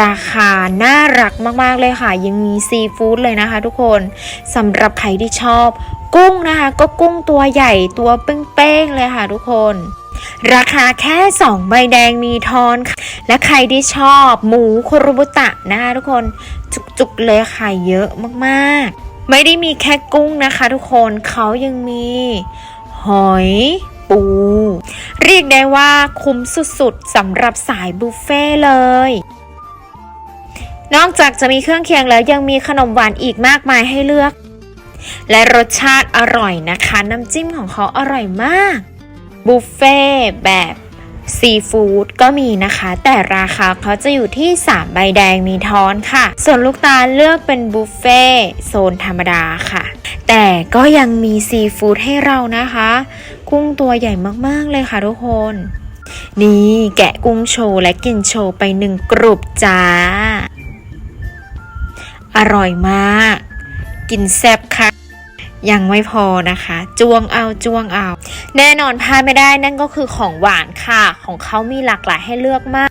ราคาน่ารักมากๆเลยค่ะ ยังมีซีฟู้ดเลยนะคะทุกคนสำหรับใครที่ชอบ กุ้งนะคะ ก็กุ้งตัวใหญ่ตัวเป้งๆเลยค่ะทุกคน ราคาแค่ 2 ใบแดงมีทอนค่ะและใครที่ชอบหมูโครุบุตะนะคะทุกคนจุกๆเลยค่ะเยอะมากๆไม่ได้มีแค่กุ้งนะคะทุกคนเขายังมี หอยปู เรียกได้ว่าคุ้มสุดๆสำหรับสายบุฟเฟ่เลย นอกจากจะมีเครื่องเคียงแล้วยังมีขนมหวานอีกมากมายให้เลือก และรสชาติอร่อยนะคะ น้ำจิ้มของเขาอร่อยมาก บุฟเฟ่ต์แบบซีฟู้ดก็มีนะคะ แต่ราคาเขาจะอยู่ที่ 3 ใบแดงมีทอนค่ะ ส่วนลูกตาลเลือกเป็นบุฟเฟ่ต์โซนธรรมดาค่ะ แต่ก็ยังมีซีฟู้ดให้เรานะคะ กุ้งตัวใหญ่มากๆเลยค่ะทุกคน นี่แกะกุ้งโชว์และกินโชว์ไปหนึ่งกรุบจ้า อร่อยมาก กินแซ่บค่ะ ยังไม่พอนะคะจวงเอาจวงเอา แน่นอนพลาดไม่ได้นั่นก็คือของหวานค่ะ ของเขามีหลากหลายให้เลือกมาก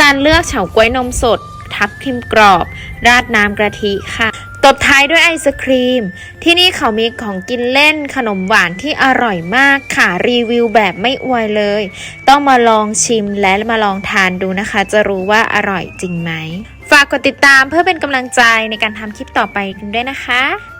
ตาลเลือกเฉาก๊วยนมสด ทับทิมกรอบ ราดน้ำกะทิค่ะตบท้ายด้วยไอศครีม ที่นี่เขามีของกินเล่นขนมหวานที่อร่อยมากค่ะ รีวิวแบบไม่อวยเลย ต้องมาลองชิมและมาลองทานดูนะคะ จะรู้ว่าอร่อยจริงไหม ฝากกดติดตามเพื่อเป็นกำลังใจในการทำคลิปต่อไปกันด้วยนะคะ